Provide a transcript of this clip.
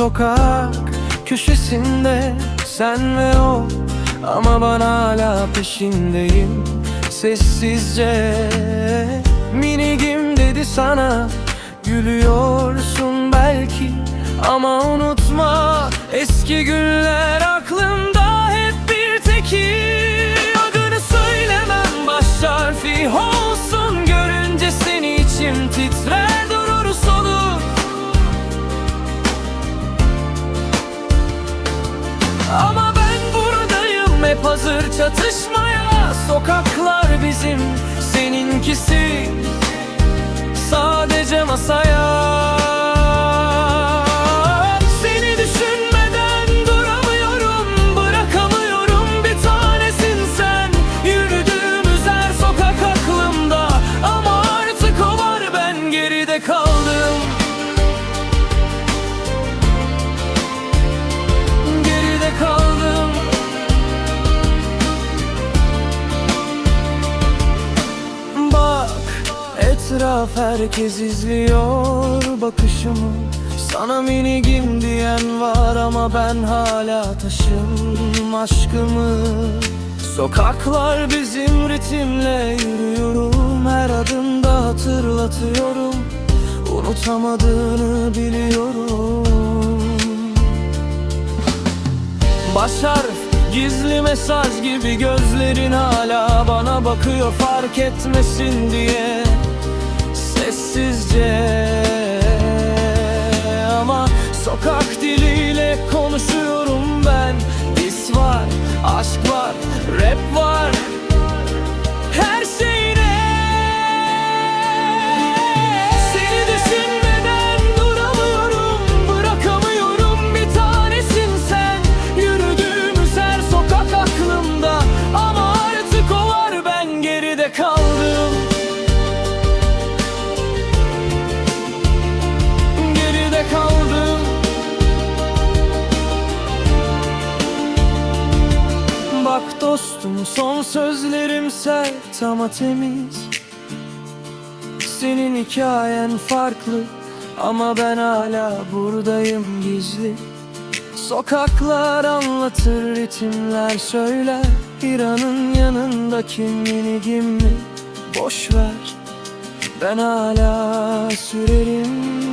sokak köşesinde sen ve o. Ama ben hala peşindeyim sessizce. Minigim dedi sana gülüyorsun belki. Ama unutma eski günler aklımda hep bir tekil Adını söylemem baş harfi olsun. Görünce seni içim titrer hep hazır çatışmaya. Sokaklar bizim seninkisi. Sadece masaya etraf herkes izliyor bakışımı. Sana minigim diyen var ama ben hala taşım aşkımı. Sokaklar bizim ritimle yürüyorum. Her adımda hatırlatıyorum. Unutamadığını biliyorum. Baş harf gizli mesaj gibi gözlerin hala bana bakıyor. Fark etmesin diye Sessizce. Ama sokak diliyle konuşuyorum dostum son sözlerim sert ama temiz. Senin hikayen farklı ama ben hala buradayım gizli. Sokaklar anlatır ritimler söyler. Bir anın yanında kimliğini mi? Boş ver Ben hala sürerim